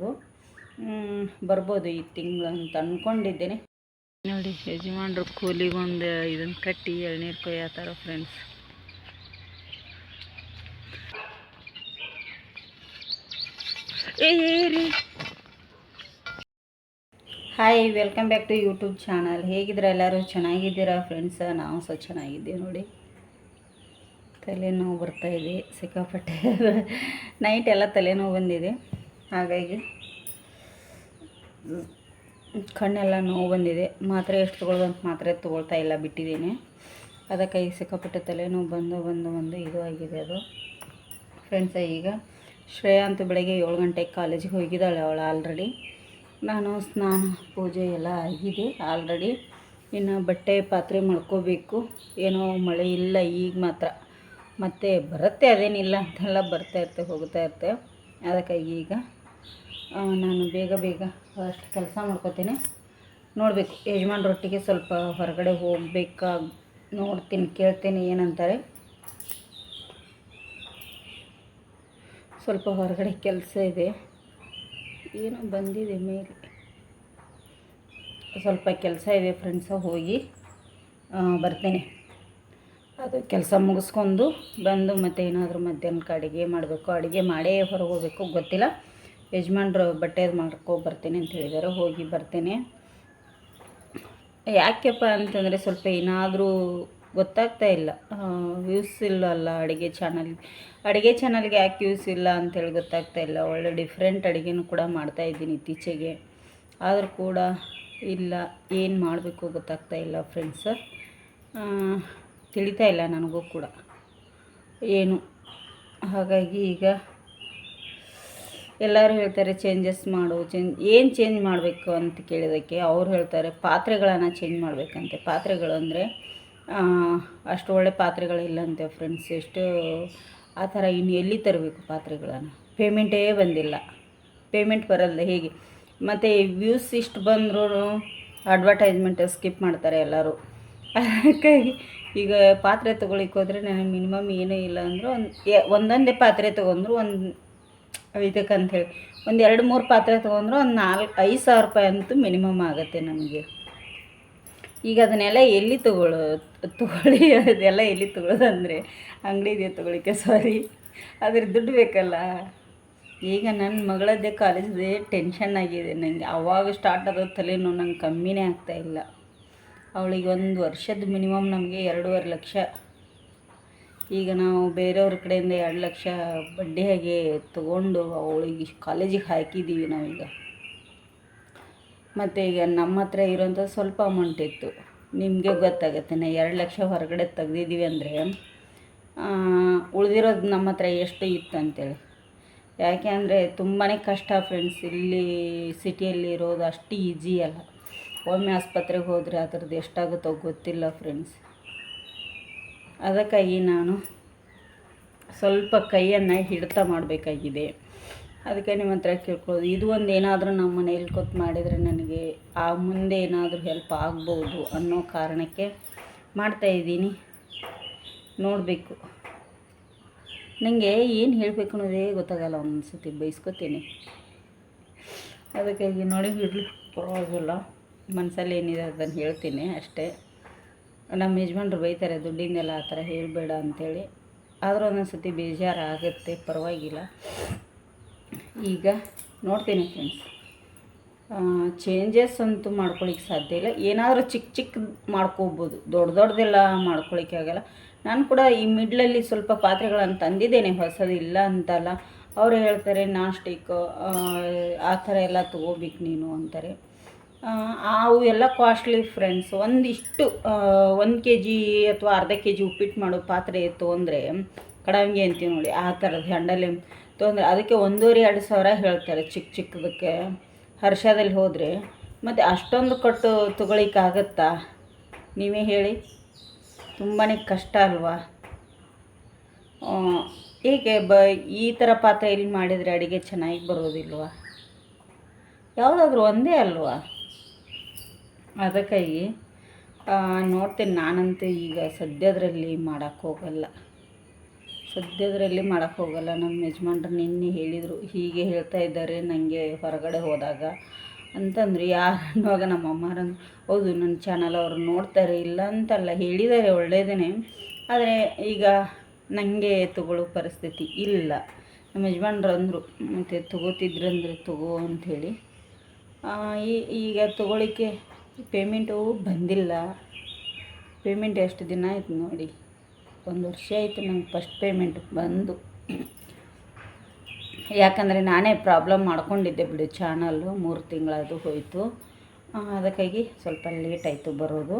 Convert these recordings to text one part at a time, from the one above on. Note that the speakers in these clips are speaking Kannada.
ಮಾಡೋದು ಬರ್ಬೋದು ಈ ತಿಂಗಳು ಅಂತ ಅಂದ್ಕೊಂಡಿದ್ದೇನೆ ನೋಡಿ ಯಜಮಾನ್ರು ಕೂಲಿಗೊಂದು ಇದನ್ನು ಕಟ್ಟಿ ಎಳ್ನೀರು ಕೊಯ್ಯತ್ತಾರ ಫ್ರೆಂಡ್ಸ್ ಏ ರೀ. Hi welcome back to YouTube channel ಹೇಗಿದ್ರ ಎಲ್ಲರೂ? ಚೆನ್ನಾಗಿದ್ದೀರಾ ಫ್ರೆಂಡ್ಸ್ ನಾವು ಸಹ ಚೆನ್ನಾಗಿದ್ದೀವಿ ನೋಡಿ. ತಲೆನೋವು ಬರ್ತಾ ಇದೆ ಸಿಕ್ಕಾಪಟ್ಟೆ. ನೈಟ್ ಎಲ್ಲ ತಲೆನೋವು ಬಂದಿದೆ. ಹಾಗಾಗಿ ಕಣ್ಣೆಲ್ಲ ನೋವು ಬಂದಿದೆ. ಮಾತ್ರೆ ಎಷ್ಟು ತೊಗೊಳ್ಳೋದು ಮಾತ್ರೆ ತೊಗೊಳ್ತಾ ಇಲ್ಲ, ಬಿಟ್ಟಿದ್ದೀನಿ. ಅದಕ್ಕೆ ಈ ಸಿಕ್ಕಾಪಟ್ಟೆ ತಲೆನೋವು ಬಂದು ಬಂದು ಬಂದು ಇದು ಆಗಿದೆ ಅದು. ಫ್ರೆಂಡ್ಸ ಈಗ ಶ್ರೇಯಾ ಅಂತೂ ಬೆಳಗ್ಗೆ ಏಳು ಗಂಟೆಗೆ ಕಾಲೇಜಿಗೆ ಹೋಗಿದ್ದಾಳೆ ಅವಳು ಆಲ್ರೆಡಿ ನಾನು ಸ್ನಾನ, ಪೂಜೆ ಎಲ್ಲ ಆಗಿದೆ ಆಲ್ರೆಡಿ ಇನ್ನು ಬಟ್ಟೆ ಪಾತ್ರೆ ಮಾಡ್ಕೋಬೇಕು ಏನೋ ಮಳೆ ಇಲ್ಲ, ಈಗ ಮಾತ್ರ. ಮತ್ತೆ ಬರುತ್ತೆ, ಅದೇನಿಲ್ಲ ಅಂತೆಲ್ಲ ಬರ್ತಾ ಇರುತ್ತೆ, ಹೋಗ್ತಾ ಇರುತ್ತೆ. ಅದಕ್ಕಾಗಿ ಈಗ ನಾನು ಬೇಗ ಬೇಗ ಅಷ್ಟು ಕೆಲಸ ಮಾಡ್ಕೋತೀನಿ. ನೋಡಬೇಕು, ಯಜಮಾನ್ರೊಟ್ಟಿಗೆ ಸ್ವಲ್ಪ ಹೊರಗಡೆ ಹೋಗಬೇಕಾ? ನೋಡ್ತೀನಿ, ಕೇಳ್ತೀನಿ ಏನಂತಾರೆ. ಸ್ವಲ್ಪ ಹೊರಗಡೆ ಕೆಲಸ ಇದೆ. ಏನೋ ಬಂದಿದೆ ಮೇಲೆ. ಸ್ವಲ್ಪ ಕೆಲಸ ಇದೆ ಫ್ರೆಂಡ್ಸ ಹೋಗಿ ಬರ್ತೇನೆ. ಅದು ಕೆಲಸ ಮುಗಿಸ್ಕೊಂಡು ಬಂದು ಮತ್ತೆ ಏನಾದರೂ ಮಧ್ಯಾಹ್ನಕ್ಕೆ ಅಡುಗೆ ಮಾಡಬೇಕು. ಅಡುಗೆ ಮಾಡೇ ಹೊರಗೆ ಹೋಗಬೇಕು ಗೊತ್ತಿಲ್ಲ. ಯಜಮಾನ್ರು ಬಟ್ಟೆ ಮಾಡ್ಕೊ ಬರ್ತೀನಿ ಅಂತ ಹೇಳಿದ್ದಾರೆ ಹೋಗಿ ಬರ್ತೇನೆ. ಯಾಕೆಪ್ಪ ಅಂತಂದರೆ ಸ್ವಲ್ಪ ಏನಾದರೂ ಗೊತ್ತಾಗ್ತಾ ಇಲ್ಲ. ವ್ಯೂಸ್ ಇಲ್ಲ ಅಲ್ಲ ಅಡುಗೆ ಚಾನಲ್ ಅಡುಗೆ ಚಾನಲ್ಗೆ ಯಾಕೆ ವ್ಯೂಸ್ ಇಲ್ಲ ಅಂತೇಳಿ ಗೊತ್ತಾಗ್ತಾ ಇಲ್ಲ. ಒಳ್ಳೆ ಡಿಫ್ರೆಂಟ್ ಅಡುಗೆನೂ ಕೂಡ ಮಾಡ್ತಾ ಇದ್ದೀನಿ ಇತ್ತೀಚೆಗೆ. ಆದರೂ ಕೂಡ ಇಲ್ಲ, ಏನು ಮಾಡಬೇಕು ಗೊತ್ತಾಗ್ತಾ ಇಲ್ಲ ಫ್ರೆಂಡ್ಸ್ ತಿಳಿತಾ ಇಲ್ಲ ನನಗೂ ಕೂಡ. ಏನು? ಹಾಗಾಗಿ ಈಗ ಎಲ್ಲರೂ ಹೇಳ್ತಾರೆ ಚೇಂಜಸ್ ಮಾಡು ಚೇಂಜ್ ಏನು ಚೇಂಜ್ ಮಾಡಬೇಕು ಅಂತ ಕೇಳಿದ್ದಕ್ಕೆ ಅವ್ರು ಹೇಳ್ತಾರೆ ಪಾತ್ರೆಗಳನ್ನು ಚೇಂಜ್ ಮಾಡಬೇಕಂತೆ. ಪಾತ್ರೆಗಳು ಅಂದರೆ ಅಷ್ಟು ಒಳ್ಳೆ ಪಾತ್ರೆಗಳಿಲ್ಲಂತೆ ಫ್ರೆಂಡ್ಸ್ ಎಷ್ಟು ಆ ಥರ ಇನ್ನು ಎಲ್ಲಿ ತರಬೇಕು ಪಾತ್ರೆಗಳನ್ನು? ಪೇಮೆಂಟೇ ಬಂದಿಲ್ಲ. ಪೇಮೆಂಟ್ ಬರಲ್ಲ ಹೇಗೆ? ಮತ್ತು ವ್ಯೂಸ್ ಇಷ್ಟು ಬಂದರೂ ಅಡ್ವರ್ಟೈಸ್ಮೆಂಟ್ ಸ್ಕಿಪ್ ಮಾಡ್ತಾರೆ ಎಲ್ಲರೂ. ಅದಕ್ಕಾಗಿ ಈಗ ಪಾತ್ರೆ ತೊಗೊಳಿಕ್ಕೆ ಹೋದರೆ ನನಗೆ ಮಿನಿಮಮ್ ಏನೂ ಇಲ್ಲ ಅಂದರೂ ಒಂದು ಒಂದೊಂದೇ ಪಾತ್ರೆ ತೊಗೊಂಡ್ರು ಒಂದು ಇದಕ್ಕಂತ ಹೇಳಿ ಒಂದು ಎರಡು ಮೂರು ಪಾತ್ರೆ ತೊಗೊಂಡ್ರು ಒಂದು ನಾಲ್ಕು ಐದು ಸಾವಿರ ರೂಪಾಯಿ ಅಂತೂ ಮಿನಿಮಮ್ ಆಗುತ್ತೆ ನಮಗೆ. ಈಗ ಅದನ್ನೆಲ್ಲ ಎಲ್ಲಿ ತಗೊಳ್ಳೋ ತಗೊಳ್ಳಿ, ಅದೆಲ್ಲ ಎಲ್ಲಿ ತೊಗೊಳೋದಂದರೆ ಅಂಗಡಿದೆ ತೊಗೊಳಿಕ್ಕೆ ಸಾರಿ ಅದ್ರ ದುಡ್ಡು ಬೇಕಲ್ಲ. ಈಗ ನನ್ನ ಮಗಳದ್ದೇ ಕಾಲೇಜ್ದೇ ಟೆನ್ಷನ್ ಆಗಿದೆ. ನನಗೆ ಅವಾಗ ಸ್ಟಾರ್ಟ್ ಆದ ತಲೆನೋವು ನಂಗೆ ಕಮ್ಮಿನೇ ಆಗ್ತಾಯಿಲ್ಲ ಅವಳಿಗೆ ಒಂದು ವರ್ಷದ ಮಿನಿಮಮ್ ನಮಗೆ ಎರಡೂವರೆ ಲಕ್ಷ ಈಗ ನಾವು ಬೇರೆಯವ್ರ ಕಡೆಯಿಂದ ಎರಡು ಲಕ್ಷ ಬಡ್ಡಿ ಹಾಗೆ ತೊಗೊಂಡು ಅವಳಿಗೆ ಕಾಲೇಜಿಗೆ ಹಾಕಿದ್ದೀವಿ ನಾವೀಗ. ಮತ್ತು ಈಗ ನಮ್ಮ ಹತ್ರ ಇರೋಂಥ ಸ್ವಲ್ಪ ಅಮೌಂಟ್ ಇತ್ತು. ನಿಮಗೆ ಗೊತ್ತಾಗುತ್ತೆ, ನಾ ಎರಡು ಲಕ್ಷ ಹೊರಗಡೆ ತೆಗ್ದಿದ್ದೀವಿ ಅಂದರೆ ಉಳಿದಿರೋದು ನಮ್ಮ ಹತ್ರ ಎಷ್ಟು ಇತ್ತು ಅಂತೇಳಿ. ಯಾಕೆ ಅಂದರೆ ತುಂಬಾ ಕಷ್ಟ ಫ್ರೆಂಡ್ಸ್ ಇಲ್ಲಿ ಸಿಟಿಯಲ್ಲಿ ಇರೋದು ಅಷ್ಟು ಈಸಿ ಅಲ್ಲ. ಒಮ್ಮೆ ಆಸ್ಪತ್ರೆಗೆ ಹೋದರೆ ಅದ್ರದ್ದು ಎಷ್ಟಾಗುತ್ತೋ ಗೊತ್ತಿಲ್ಲ ಫ್ರೆಂಡ್ಸ್ ಅದಕ್ಕಾಗಿ ನಾನು ಸ್ವಲ್ಪ ಕೈಯನ್ನು ಹಿಡಿತ ಮಾಡಬೇಕಾಗಿದೆ. ಅದಕ್ಕೆ ನಿಮ್ಮ ಹತ್ರ ಕೇಳ್ಕೊಳ್ಳೋದು. ಇದು ಒಂದು ಏನಾದರೂ ನಮ್ಮ ಮನೆಯಲ್ಲಿ ಕೂತ್ ಮಾಡಿದರೆ ನನಗೆ ಆ ಮುಂದೆ ಏನಾದರೂ ಹೆಲ್ಪ್ ಆಗ್ಬೋದು ಅನ್ನೋ ಕಾರಣಕ್ಕೆ ಮಾಡ್ತಾ ಇದ್ದೀನಿ. ನೋಡಬೇಕು. ನನಗೆ ಏನು ಹೇಳಬೇಕು ಅನ್ನೋದೇ ಗೊತ್ತಾಗಲ್ಲ, ಒಂದ್ಸತಿ ಸತಿ ಬೈಸ್ಕೊತೀನಿ. ಅದಕ್ಕಾಗಿ ನೋಡಿ ಬಿಡಲಿ ಪರವಾಗಿಲ್ಲ. ಮನಸ್ಸಲ್ಲಿ ಏನಿದೆ ಅದನ್ನು ಹೇಳ್ತೀನಿ ಅಷ್ಟೇ. ನಮ್ಮ ಯಜಮಾನ್ರು ಬೈತಾರೆ ದುಡ್ಡಿಂದೆಲ್ಲ ಆ ಥರ ಹೇಳಬೇಡ ಅಂಥೇಳಿ. ಆದರೂ ಒಂದೊಂದು ಸತಿ ಬೇಜಾರಾಗುತ್ತೆ, ಪರವಾಗಿಲ್ಲ. ಈಗ ನೋಡ್ತೀನಿ ಫ್ರೆಂಡ್ಸ್ ಚೇಂಜಸ್ ಅಂತೂ ಮಾಡ್ಕೊಳ್ಳಿಕ್ಕೆ ಸಾಧ್ಯ ಇಲ್ಲ. ಏನಾದರೂ ಚಿಕ್ಕ ಚಿಕ್ಕ ಮಾಡ್ಕೋಬೋದು, ದೊಡ್ಡ ದೊಡ್ಡದೆಲ್ಲ ಮಾಡ್ಕೊಳಿಕ್ಕೆ ಆಗಲ್ಲ. ನಾನು ಕೂಡ ಈ ಮಿಡ್ಲಲ್ಲಿ ಸ್ವಲ್ಪ ಪಾತ್ರೆಗಳನ್ನು ತಂದಿದ್ದೇನೆ, ಹೊಸದು ಇಲ್ಲ ಅಂತಲ್ಲ. ಅವರು ಹೇಳ್ತಾರೆ, ನಾನ್ ಆ ಥರ ಎಲ್ಲ ತೊಗೋಬೇಕು ನೀನು ಅಂತಾರೆ. ಅವು ಎಲ್ಲ ಕಾಸ್ಟ್ಲಿ ಫ್ರೆಂಡ್ಸ್ ಒಂದಿಷ್ಟು ಒಂದು ಕೆ ಜಿ ಅಥವಾ ಅರ್ಧ ಕೆ ಜಿ ಉಪ್ಪಿಟ್ಟು ಮಾಡೋ ಪಾತ್ರೆ ತೊಗೊಂಡ್ರೆ ಕಡಂಗೆ ಅಂತೀವಿ ನೋಡಿ, ಆ ಥರದ ಹ್ಯಾಂಡಲ್ ತೊಗೊಂಡ್ರೆ ಅದಕ್ಕೆ ಒಂದೂವರೆ, ಎರಡು ಸಾವಿರ ಹೇಳ್ತಾರೆ ಚಿಕ್ಕ ಚಿಕ್ಕದಕ್ಕೆ. ಹರ್ಷದಲ್ಲಿ ಹೋದರೆ, ಮತ್ತು ಅಷ್ಟೊಂದು ಕೊಟ್ಟು ತೊಗೊಳಿಕ್ಕಾಗತ್ತಾ? ನೀವೇ ಹೇಳಿ. ತುಂಬಾ ಕಷ್ಟ ಅಲ್ವಾ? ಹೀಗೆ ಬ, ಈ ಥರ ಪಾತ್ರೆಯಲ್ಲಿ ಮಾಡಿದರೆ ಅಡುಗೆ ಚೆನ್ನಾಗಿ ಬರೋದಿಲ್ವಾ? ಯಾವುದಾದ್ರೂ ಒಂದೇ ಅಲ್ವಾ? ಅದಕ್ಕಾಗಿ ನೋಡ್ತೀನಿ ನಾನಂತೂ ಈಗ ಸದ್ಯದರಲ್ಲಿ ಮಾಡೋಕ್ಕೆ ಹೋಗಲ್ಲ. ಸದ್ಯದರಲ್ಲಿ ಮಾಡೋಕ್ಕೆ ಹೋಗಲ್ಲ. ನಮ್ಮ ಯಜಮಾನ್ರು ನಿನ್ನೆ ಹೇಳಿದರು, ಹೀಗೆ ಹೇಳ್ತಾ ಇದ್ದಾರೆ ನನಗೆ ಹೊರಗಡೆ ಹೋದಾಗ. ಅಂತಂದ್ರು, ಯಾರು ಅನ್ನುವಾಗ ನಮ್ಮ ಅಮ್ಮಾರಂದು ಹೌದು, ನನ್ನ ಚಾನಲ್ ಅವರು ನೋಡ್ತಾರೆ, ಇಲ್ಲ ಅಂತಲ್ಲ, ಹೇಳಿದ್ದಾರೆ ಒಳ್ಳೆಯದೇ ಆದರೆ ಈಗ ನನಗೆ ತಗೊಳ್ಳೋ ಪರಿಸ್ಥಿತಿ ಇಲ್ಲ. ನಮ್ಮ ಯಜಮಾನ್ರು ಅಂದರು, ಮತ್ತು ತಗೋತಿದ್ರಂದ್ರೆ ತಗೋ ಅಂಥೇಳಿ. ಈಗ ತಗೊಳ್ಳಿಕ್ಕೆ ಪೇಮೆಂಟು ಬಂದಿಲ್ಲ. ಪೇಮೆಂಟ್ ಎಷ್ಟು ದಿನ ಆಯ್ತು ನೋಡಿ. ಒಂದು ವರ್ಷ ಆಯಿತು ನಂಗೆ ಫಸ್ಟ್ ಪೇಮೆಂಟ್ ಬಂದು. ಯಾಕಂದರೆ ನಾನೇ ಪ್ರಾಬ್ಲಮ್ ಮಾಡ್ಕೊಂಡಿದ್ದೆ ಬಿಡು ಚಾನಲ್ಲು ಮೂರು ತಿಂಗಳದು ಹೋಯಿತು. ಅದಕ್ಕಾಗಿ ಸ್ವಲ್ಪ ಲೇಟ್ ಆಯಿತು ಬರೋದು.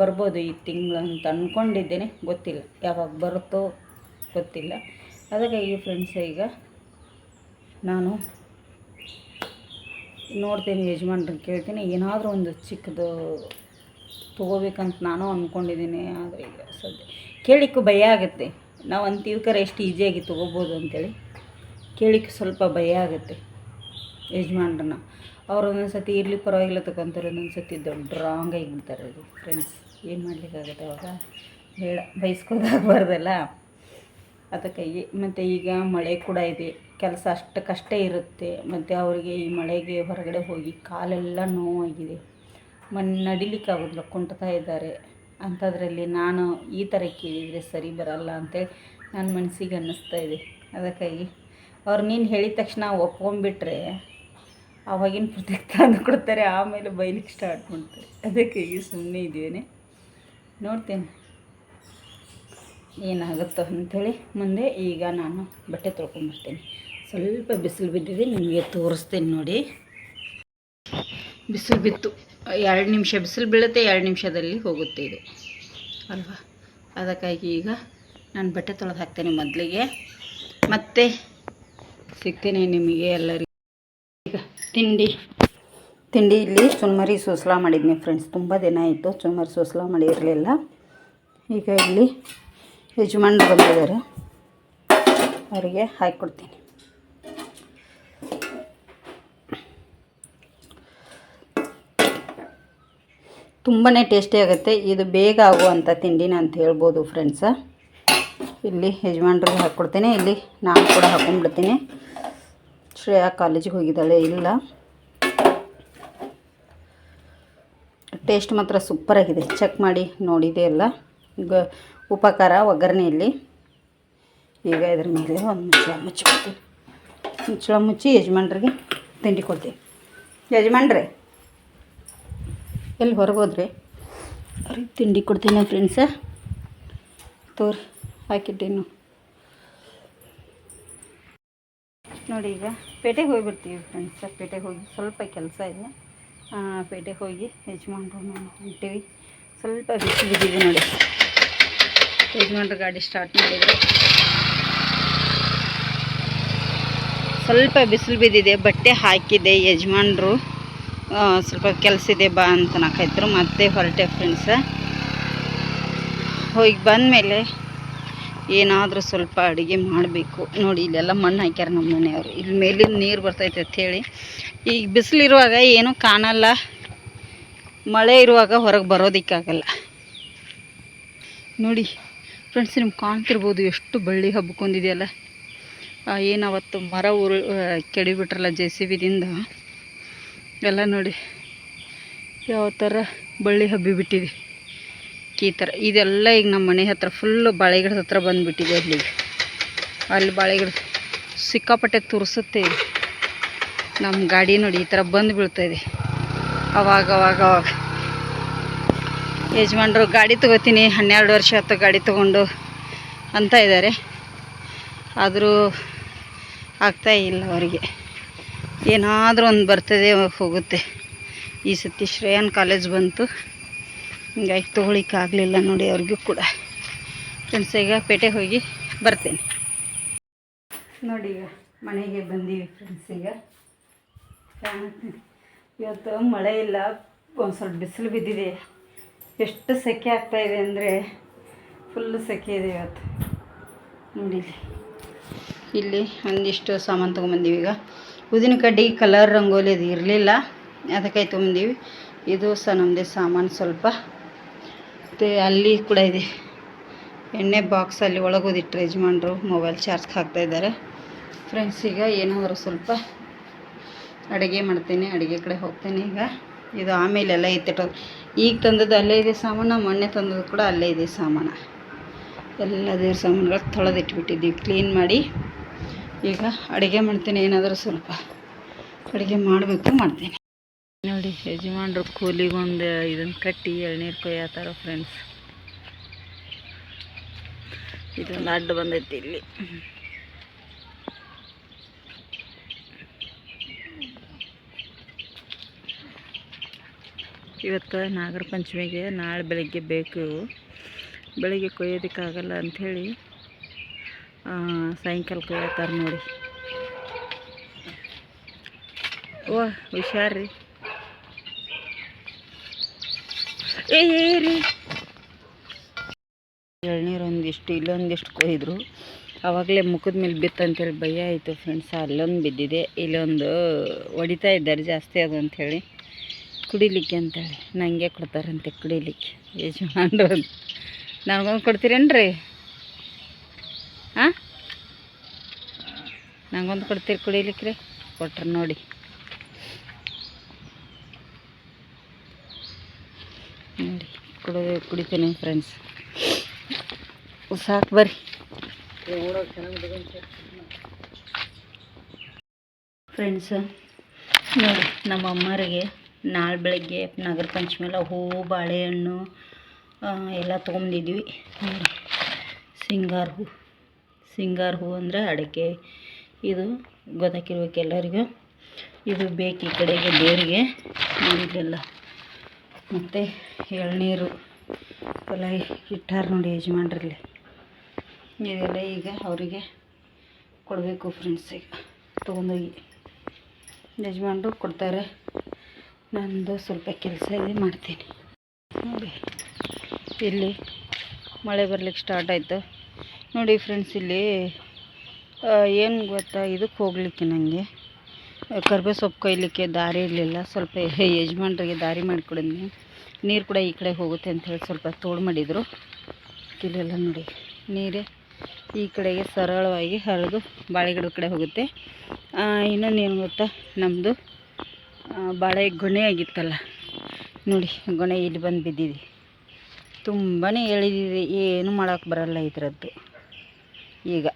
ಬರ್ಬೋದು ಈ ತಿಂಗಳು ಅಂತ ಅಂದ್ಕೊಂಡಿದ್ದೇನೆ ಗೊತ್ತಿಲ್ಲ, ಯಾವಾಗ ಬರುತ್ತೋ ಗೊತ್ತಿಲ್ಲ. ಅದಕ್ಕಾಗಿ ಫ್ರೆಂಡ್ಸ್ ಈಗ ನಾನು ನೋಡ್ತೀನಿ ಯಜಮಾನ್ರನ್ನ ಕೇಳ್ತೀನಿ. ಏನಾದರೂ ಒಂದು ಚಿಕ್ಕದು ತೊಗೋಬೇಕಂತ ನಾನು ಅಂದ್ಕೊಂಡಿದ್ದೀನಿ ಆದರೆ ಈಗ ಸದ್ಯ ಕೇಳಿಕ್ಕೂ ಭಯ ಆಗುತ್ತೆ. ನಾವು ಅಂತೀವಿ ಎಷ್ಟು ಈಸಿಯಾಗಿ ತೊಗೋಬೋದು ಅಂತೇಳಿ. ಕೇಳಿಕ್ಕೆ ಸ್ವಲ್ಪ ಭಯ ಆಗುತ್ತೆ ಯಜಮಾನ್ರನ್ನ. ಅವ್ರು ಒಂದೊಂದು ಸತಿ ಇರಲಿ ಪರವಾಗಿಲ್ಲ ತಗೊಂತಾರೆ ಒಂದೊಂದು ಸತಿ ದೊಡ್ಡ ರಾಂಗ್ ಆಗಿಬಿಡ್ತಾರೆ ಅದು. ಫ್ರೆಂಡ್ಸ್ ಏನು ಮಾಡಲಿಕ್ಕಾಗುತ್ತೆ ಅವಾಗ? ಬೇಡ, ಬೈಸ್ಕೋದಾಗಬಾರ್ದಲ್ಲ. ಅದಕ್ಕಾಗಿ ಮತ್ತು ಈಗ ಮಳೆ ಕೂಡ ಇದೆ. ಕೆಲಸ ಅಷ್ಟು ಕಷ್ಟ ಇರುತ್ತೆ. ಮತ್ತು ಅವರಿಗೆ ಈ ಮಳೆಗೆ ಹೊರಗಡೆ ಹೋಗಿ ಕಾಲೆಲ್ಲ ನೋವಾಗಿದೆ. ಮನ್ ನಡಿಲಿಕ್ಕಾಗೋದಿಲ್ಲ ಕುಂಟ್ತಾ ಇದ್ದಾರೆ. ಅಂಥದ್ರಲ್ಲಿ ನಾನು ಈ ಥರ ಕೇಳಿದರೆ ಸರಿ ಬರಲ್ಲ ಅಂತೇಳಿ ನನ್ನ ಮನಸ್ಸಿಗೆ ಅನ್ನಿಸ್ತಾ ಇದೆ. ಅದಕ್ಕಾಗಿ ಅವ್ರು ನೀನು ಹೇಳಿದ ತಕ್ಷಣ ಒಪ್ಕೊಂಡ್ಬಿಟ್ರೆ ಅವಾಗಿನ ಪ್ರತಿಕ್ತ ತಂದು ಕೊಡ್ತಾರೆ, ಆಮೇಲೆ ಬೈಲಿಕ್ಕೆ ಸ್ಟಾರ್ಟ್ ಮಾಡ್ತಾರೆ. ಅದಕ್ಕಾಗಿ ಸುಮ್ಮನೆ ಇದ್ದೇನೆ ನೋಡ್ತೇನೆ. ಏನಾಗುತ್ತೋ ಅಂಥೇಳಿ ಮುಂದೆ ಈಗ ನಾನು ಬಟ್ಟೆ ತೊಳ್ಕೊಂಬರ್ತೀನಿ ಸ್ವಲ್ಪ ಬಿಸಿಲು ಬಿದ್ದಿದೆ, ನಿಮಗೆ ತೋರಿಸ್ತೀನಿ ನೋಡಿ. ಬಿಸಿಲು ಬಿತ್ತು. ಎರಡು ನಿಮಿಷ ಬಿಸಿಲು ಬೀಳುತ್ತೆ, ಎರಡು ನಿಮಿಷದಲ್ಲಿ ಹೋಗುತ್ತೆ ಇದು. ಅಲ್ವಾ? ಅದಕ್ಕಾಗಿ ಈಗ ನಾನು ಬಟ್ಟೆ ತೊಳೆದು ಹಾಕ್ತೇನೆ ಮೊದಲಿಗೆ. ಮತ್ತೆ ಸಿಗ್ತೇನೆ ನಿಮಗೆ ಎಲ್ಲರಿಗೂ. ಈಗ ತಿಂಡಿ. ತಿಂಡಿ ಇಲ್ಲಿ ಚುನ್ಮರಿ ಸೋಸ್ಲಾ ಮಾಡಿದ್ನಿ ಫ್ರೆಂಡ್ಸ್. ತುಂಬ ದಿನ ಆಯಿತು ಚುನ್ಮರಿ ಸೋಸ್ಲಾ ಮಾಡಿರಲಿಲ್ಲ. ಈಗ ಇಲ್ಲಿ ಯಜಮಾನ್ರು ಬಂದಿದ್ದಾರೆ. ಅವರಿಗೆ ಹಾಕಿಕೊಡ್ತೀನಿ. ತುಂಬಾ ಟೇಸ್ಟಿ ಆಗುತ್ತೆ. ಇದು ಬೇಗ ಆಗುವಂಥ ತಿಂಡಿನ ಅಂತ ಹೇಳ್ಬೋದು ಫ್ರೆಂಡ್ಸ. ಇಲ್ಲಿ ಯಜಮಾನ್ರಿಗೆ ಹಾಕ್ಕೊಡ್ತೀನಿ. ಇಲ್ಲಿ ನಾನು ಕೂಡ ಹಾಕ್ಕೊಂಡ್ಬಿಡ್ತೀನಿ ಶ್ರೇಯಾ ಕಾಲೇಜಿಗೆ ಹೋಗಿದ್ದಾಳೆ. ಇಲ್ಲ. ಟೇಸ್ಟ್ ಮಾತ್ರ ಸೂಪರಾಗಿದೆ ಚೆಕ್ ಮಾಡಿ ನೋಡಿದೆ ಎಲ್ಲ ಉಪಕಾರ ಒಗ್ಗರಣೆಯಲ್ಲಿ ಈಗ ಇದ್ರ ಮೇಲೆ ಒಂದು ಮುಚ್ಚಳ ಮುಚ್ಚಿಕೊಡ್ತೀವಿ ಮುಚ್ಚಳ ಮುಚ್ಚಿ ಯಜಮಾನ್ರಿಗೆ ತಿಂಡಿ ಕೊಡ್ತೀವಿ ಯಜಮಾನ್ರೆ, ಎಲ್ಲಿ ಹೊರಗೋದ್ರಿ ಅವ್ರಿಗೆ ತಿಂಡಿ ಕೊಡ್ತೀನಿ ಫ್ರೆಂಡ್ಸ ತೋರಿ ಹಾಕಿಟ್ಟೇನು ನೋಡಿ ಈಗ ಪೇಟೆಗೆ ಹೋಗಿಬಿಡ್ತೀವಿ ಫ್ರೆಂಡ್ಸ ಪೇಟೆಗೆ ಹೋಗಿ ಸ್ವಲ್ಪ ಕೆಲಸ ಇದೆ. ಪೇಟೆಗೆ ಹೋಗಿ ಯಜಮಾನ್ರು ಹೊಂಟೀವಿ. ಸ್ವಲ್ಪ ಬಿಸಿ ಬಿದ್ದಿದೆ ನೋಡಿ. ಯಜಮಾನ್ರ ಗಾಡಿ ಸ್ಟಾರ್ಟ್ ಮಾಡಿದ್ರು. ಸ್ವಲ್ಪ ಬಿಸಿಲು ಬಿದ್ದಿದೆ, ಬಟ್ಟೆ ಹಾಕಿದೆ ಯಜಮಾನ್ರು. ಸ್ವಲ್ಪ ಕೆಲಸ ಇದೆ ಬಾ ಅಂತ ನಾಕಾಯ್ತರು ಮತ್ತೆ ಹೊರಟೆ ಫ್ರೆಂಡ್ಸ ಹೋಗಿ ಬಂದಮೇಲೆ ಏನಾದರೂ ಸ್ವಲ್ಪ ಅಡುಗೆ ಮಾಡಬೇಕು. ನೋಡಿ, ಇಲ್ಲೆಲ್ಲ ಮಣ್ಣು ಹಾಕ್ಯಾರ ನಮ್ಮ ಮನೆಯವರು. ಇಲ್ಲಿ ಮೇಲಿಂದ ನೀರು ಬರ್ತೈತೆ ಅಂತ ಹೇಳಿ. ಈಗ ಬಿಸಿಲಿರುವಾಗ ಏನೂ ಕಾಣಲ್ಲ. ಮಳೆ ಇರುವಾಗ ಹೊರಗೆ ಬರೋದಕ್ಕಾಗಲ್ಲ. ನೋಡಿ. ಫ್ರೆಂಡ್ಸ್ ನಿಮ್ಗೆ ಕಾಣ್ತಿರ್ಬೋದು ಎಷ್ಟು ಬಳ್ಳಿ ಹಬ್ಕೊಂಡಿದೆಯಲ್ಲ ಏನು ಅವತ್ತು ಮರ ಉರು ಕೆಡಿಬಿಟ್ರಲ್ಲ ಜೆ ಸಿ ಬಿದಿಂದ. ಎಲ್ಲ ನೋಡಿ, ಯಾವ ಥರ ಬಳ್ಳಿ ಹಬ್ಬಿಬಿಟ್ಟಿದೆ ಈ ಥರ ಇದೆಲ್ಲ ಈಗ ನಮ್ಮ ಮನೆ ಹತ್ರ ಫುಲ್ಲು ಬಾಳೆಗಿಡದ ಹತ್ರ ಬಂದುಬಿಟ್ಟಿದೆ ಅಲ್ಲಿಗೆ. ಅಲ್ಲಿ ಬಾಳೆಗಿಡ ಸಿಕ್ಕಾಪಟ್ಟೆ ತುರ್ಸುತ್ತೆ ನಮ್ಮ ಗಾಡಿ ನೋಡಿ, ಈ ಥರ ಬಂದು ಬೀಳ್ತಾಯಿದೆ ಅವಾಗ ಅವಾಗ ಅವಾಗ ಯಜಮಾನ್ರು ಗಾಡಿ ತೊಗೋತೀನಿ, ಹನ್ನೆರಡು ವರ್ಷ ಹತ್ತು ಗಾಡಿ ತೊಗೊಂಡು ಅಂತ ಇದ್ದಾರೆ ಆದರೂ ಆಗ್ತಾ ಇಲ್ಲ ಅವರಿಗೆ. ಏನಾದರೂ ಒಂದು ಬರ್ತದೆ, ಹೋಗುತ್ತೆ. ಈ ಸತಿ ಶ್ರೇಯನ್ ಕಾಲೇಜ್ ಬಂತು. ಹಿಂಗಾಗಿ ತೊಗೊಳಿಕ್ಕೆ ಆಗಲಿಲ್ಲ ನೋಡಿ ಅವ್ರಿಗೂ ಕೂಡ. ಫ್ರೆಂಡ್ಸ್, ಈಗ ಪೇಟೆ ಹೋಗಿ ಬರ್ತೇನೆ. ನೋಡಿ ಈಗ ಮನೆಗೆ ಬಂದೀವಿ ಫ್ರೆಂಡ್ಸ್ ಈಗ. ಇವತ್ತು ಮಳೆ ಇಲ್ಲ, ಒಂದು ಸ್ವಲ್ಪ ಬಿಸಿಲು ಬಿದ್ದಿದೆ. ಎಷ್ಟು ಸೆಕೆ ಇದೆ ಅಂದರೆ ಫುಲ್ಲು ಸೆಕೆ ಇದೆ ಇವತ್ತು. ನೋಡಿ ಇಲ್ಲಿ. ಒಂದಿಷ್ಟು ಸಾಮಾನು ತೊಗೊಂಬಂದೀವಿ ಈಗ. ಉದಿನ ಕಡ್ಡಿ ಕಲರ್ ರಂಗೋಲಿ ಅದು ಇರಲಿಲ್ಲ. ಅದಕ್ಕೆ ತೊಗೊಂಬಂದೀವಿ. ಇದು ಸಹ ನಮ್ಮದೇ ಸಾಮಾನು ಸ್ವಲ್ಪ. ಮತ್ತು ಅಲ್ಲಿ ಕೂಡ ಇದೆ. ಎಣ್ಣೆ ಬಾಕ್ಸಲ್ಲಿ ಒಳಗೋದಿಟ್ಟರೆ ಯಜಮಾನ್ರು ಮೊಬೈಲ್ ಚಾರ್ಜ್ಗೆ ಹಾಕ್ತಾ ಇದ್ದಾರೆ. ಫ್ರೆಂಡ್ಸ್ ಈಗ ಏನಾದರೂ ಸ್ವಲ್ಪ ಅಡುಗೆ ಮಾಡ್ತೀನಿ, ಅಡುಗೆ ಕಡೆ ಹೋಗ್ತೇನೆ ಈಗ. ಇದು ಆಮೇಲೆ ಎಲ್ಲ ಎತ್ತಿಟ್ಟು ಈಗ ತಂದದ್ದು ಅಲ್ಲೇ ಇದೆ ಸಾಮಾನು, ಮೊನ್ನೆ ತಂದದ್ದು ಕೂಡ ಅಲ್ಲೇ ಇದೆ ಸಾಮಾನು. ಎಲ್ಲ ದೇವ್ರ ಸಾಮಾನುಗಳು ತೊಳೆದಿಟ್ಬಿಟ್ಟಿದ್ದೀವಿ. ಕ್ಲೀನ್ ಮಾಡಿ ಈಗ ಅಡುಗೆ ಮಾಡ್ತೀನಿ, ಏನಾದರೂ ಸ್ವಲ್ಪ ಅಡುಗೆ ಮಾಡಬೇಕು ಮಾಡ್ತೀನಿ. ನೋಡಿ, ಯಜಮಾನ್ರು ಕೂಲಿಗೊಂದು ಇದನ್ನು ಕಟ್ಟಿ ಎಳ್ನೀರು ಕೊಯ್ಯತ್ತಾರ ಫ್ರೆಂಡ್ಸ್ ಇದೊಂದು ಅಡ್ಡು ಬಂದೈತಿ ಇಲ್ಲಿ. ಇವತ್ತು ನಾಗರ ಪಂಚಮಿಗೆ, ನಾಳೆ ಬೆಳಗ್ಗೆ ಬೇಕು. ಬೆಳಿಗ್ಗೆ ಕೊಯ್ಯೋದಕ್ಕಾಗಲ್ಲ ಅಂಥೇಳಿ ಸಾಯಂಕಾಲ ಕೊಯ್ಯತ್ತಾರೆ ನೋಡಿ. ಓ, ಹುಷಾರ್ರಿ. ಏ ರೀ. ಎಳ್ನೀರು ಒಂದಿಷ್ಟು, ಇಲ್ಲೊಂದಿಷ್ಟು ಕೊಯ್ದರು. ಆವಾಗಲೇ ಮುಖದ ಮೇಲೆ ಬಿತ್ತಂತೇಳಿ ಭಯ ಆಯಿತು ಫ್ರೆಂಡ್ಸ್ ಅಲ್ಲೊಂದು ಬಿದ್ದಿದೆ, ಇಲ್ಲೊಂದು ಹೊಡಿತಾ ಇದ್ದಾರೆ ಜಾಸ್ತಿ ಅದು ಅಂಥೇಳಿ. ಕುಡಿಲಿಕ್ಕೆ ಅಂತೇಳಿ. ನನಗೆ ಕೊಡ್ತಾರಂತೆ ಕುಡಿಲಿಕ್ಕೆ. ಯಜಮಾನ್ರು ಅಂತ. ನನಗೊಂದು ಕೊಡ್ತೀರೇನ್ರಿ? ಹಾಂ ನಂಗೊಂದು ಕೊಡ್ತೀರಿ ಕುಡಿಲಿಕ್ಕೆ ರೀ? ಕೊಟ್ರೆ ನೋಡಿ. ನೋಡಿ ಕುಡಿ ಕುಡಿತೀನಿ ಫ್ರೆಂಡ್ಸ್ ಸಾಕು ಬರ್ರಿ. ಫ್ರೆಂಡ್ಸ್ ನೋಡಿ, ನಮ್ಮ ಅಮ್ಮರಿಗೆ ನಾಳೆ ಬೆಳಗ್ಗೆ ನಾಗರ ಪಂಚಮಿ ಎಲ್ಲ ಹೂವು ಬಾಳೆಹಣ್ಣು ಎಲ್ಲ ತೊಗೊಂಡಿದ್ವಿ ಸಿಂಗಾರ ಹೂ. ಸಿಂಗಾರ ಹೂ ಅಂದರೆ ಅಡಿಕೆ, ಇದು ಗೊತ್ತಾಕಿರ್ಬೇಕು ಎಲ್ಲರಿಗೂ. ಇದು ಬೇಕು ಈ ಕಡೆಗೆ ದೇವರಿಗೆ ಇಲ್ಲೆಲ್ಲ ಮತ್ತು ಎಳ್ನೀರು ಎಲ್ಲ ಇಟ್ಟಾರ ನೋಡಿ ಯಜಮಾನ್ರಲ್ಲಿ. ಇದೆಲ್ಲ ಈಗ ಅವರಿಗೆ ಕೊಡಬೇಕು ಫ್ರೆಂಡ್ಸ್ ಈಗ. ತೊಗೊಂಡೋಗಿ. ಯಜಮಾನ್ರು ಕೊಡ್ತಾರೆ. ನಂದು ಸ್ವಲ್ಪ ಕೆಲಸ ಇದೆ, ಮಾಡ್ತೀನಿ. ನೋಡಿ ಇಲ್ಲಿ ಮಳೆ ಬರ್ಲಿಕ್ಕೆ ಸ್ಟಾರ್ಟ್ ಆಯಿತು. ನೋಡಿ ಫ್ರೆಂಡ್ಸ್ ಇಲ್ಲಿ ಏನು ಗೊತ್ತಾ ಇದಕ್ಕೆ ಹೋಗಲಿಕ್ಕೆ ನನಗೆ ಕರ್ಬೇ ಸೊಪ್ಪು ಕೊಯ್ಲಿಕ್ಕೆ ದಾರಿ ಇರಲಿಲ್ಲ. ಸ್ವಲ್ಪ ಯಜಮಾನ್ರಿಗೆ ದಾರಿ ಮಾಡಿಕೊಡಿದ್ನಿ. ನೀರು ಕೂಡ ಈ ಕಡೆ ಹೋಗುತ್ತೆ ಅಂತ ಹೇಳಿ ಸ್ವಲ್ಪ ತೋಡು ಮಾಡಿದರು. ಇಲ್ಲೆಲ್ಲ ನೋಡಿ, ನೀರೇ ಈ ಕಡೆಗೆ ಸರಳವಾಗಿ ಹರಿದು ಬಾಳೆಗಿಡ ಕಡೆ ಹೋಗುತ್ತೆ. ಇನ್ನೊಂದು ಏನು ಗೊತ್ತಾ ನಮ್ಮದು ಬಾಳೆ ಗೊನೆ ಆಗಿತ್ತಲ್ಲ. ನೋಡಿ, ಗೊನೆ ಇಲ್ಲಿ ಬಂದು ಬಿದ್ದಿದೆ. ತುಂಬಾ ಎಳಿದಿದೆ. ಏನು ಮಾಡೋಕೆ ಬರಲ್ಲ ಇದರದ್ದು ಈಗ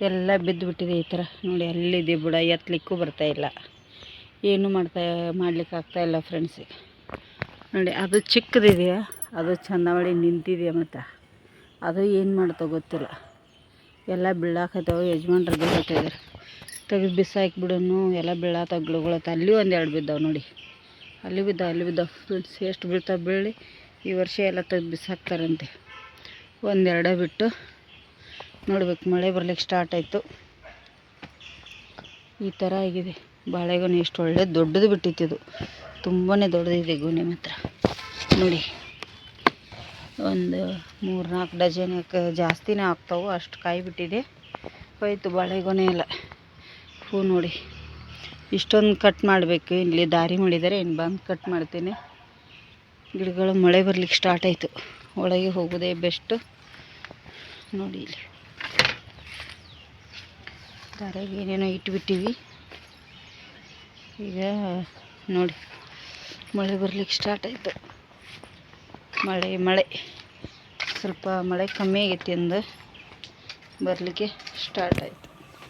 ಎಲ್ಲ ಬಿದ್ದುಬಿಟ್ಟಿದೆ ಈ ಥರ. ನೋಡಿ, ಅಲ್ಲಿದೆ ಬುಡ, ಎತ್ತಲಿಕ್ಕೂ ಬರ್ತಾಯಿಲ್ಲ ಏನು ಮಾಡ್ತಾ, ಮಾಡ್ಲಿಕ್ಕೆ ಆಗ್ತಾಯಿಲ್ಲ ಫ್ರೆಂಡ್ಸಿಗೆ ನೋಡಿ, ಅದು ಚಿಕ್ಕದಿದೆಯಾ? ಅದು ಚೆಂದ ಮಾಡಿ ನಿಂತಿದೆಯಾ ಮತ್ತು? ಅದು ಏನು ಮಾಡ್ತೋ ಗೊತ್ತಿಲ್ಲ. ಎಲ್ಲ ಬಿಳಾಕತ್ತವೆ ಯಜಮಾನ್ರಿಗೆ ಹೇಳ್ತಾಯಿದ್ದಾರೆ ತೆಗೆದು ಬಿಸಾಕಿ ಬಿಡೋನು, ಎಲ್ಲ ಬೀಳಾತಾವ ಗಿಡಗಳತ್ತ ಅಲ್ಲಿ ಒಂದೆರಡು ಬಿದ್ದಾವೆ ನೋಡಿ. ಅಲ್ಲಿ ಬಿದ್ದಾವೆ ಅಲ್ಲಿ ಬಿದ್ದಾವೆ. ಫ್ರೆಂಡ್ಸ್, ಎಷ್ಟು ಬೀಳ್ತಾವೆ ಬೀಳಿ ಈ ವರ್ಷ ಎಲ್ಲ ತೆಗೆದು ಬಿಸಾಕ್ತಾರಂತೆ. ಒಂದೆರಡೇ ಬಿಟ್ಟು ನೋಡ್ಬೇಕು, ಮಳೆ ಬರ್ಲಿಕ್ಕೆ ಸ್ಟಾರ್ಟ್ ಆಯಿತು. ಈ ಥರ ಆಗಿದೆ. ಬಾಳೆಗೊನೆ ಎಷ್ಟು ಒಳ್ಳೆ ದೊಡ್ಡದು ಬಿಟ್ಟಿತ್ತು ಇದು. ತುಂಬಾ ದೊಡ್ಡದಿದೆ ಗೊನೆ ಮಾತ್ರ. ನೋಡಿ, ಒಂದು ಮೂರು ನಾಲ್ಕು ಡಜನಕ್ಕೆ ಜಾಸ್ತಿನೇ ಆಗ್ತಾವೆ, ಅಷ್ಟು ಕಾಯಿ ಬಿಟ್ಟಿದೆ. ಹೋಯ್ತು ಬಾಳೆಗೊನೆ ಎಲ್ಲ. ಹೂ ನೋಡಿ. ಇಷ್ಟೊಂದು ಕಟ್ ಮಾಡಬೇಕು. ಇಲ್ಲಿ ದಾರಿ ಮಾಡಿದ್ದಾರೆ ಇನ್ನು ಬಂದು ಕಟ್ ಮಾಡ್ತೀನಿ. ಗಿಡಗಳು ಮಳೆ ಬರ್ಲಿಕ್ಕೆ ಸ್ಟಾರ್ಟ್ ಆಯಿತು. ಒಳಗೆ ಹೋಗೋದೇ ಬೆಸ್ಟು ನೋಡಿ ಇಲ್ಲಿ. ದಾರಾಗ ಏನೇನೋ ಇಟ್ಬಿಟ್ಟಿವಿ. ಈಗ ನೋಡಿ, ಮಳೆ ಬರ್ಲಿಕ್ಕೆ ಸ್ಟಾರ್ಟ್ ಆಯಿತು. ಮಳೆ ಮಳೆ. ಸ್ವಲ್ಪ ಮಳೆ ಕಮ್ಮಿ ಆಗೈತಿ ಅಂದು ಬರಲಿಕ್ಕೆ ಸ್ಟಾರ್ಟ್ ಆಯಿತು.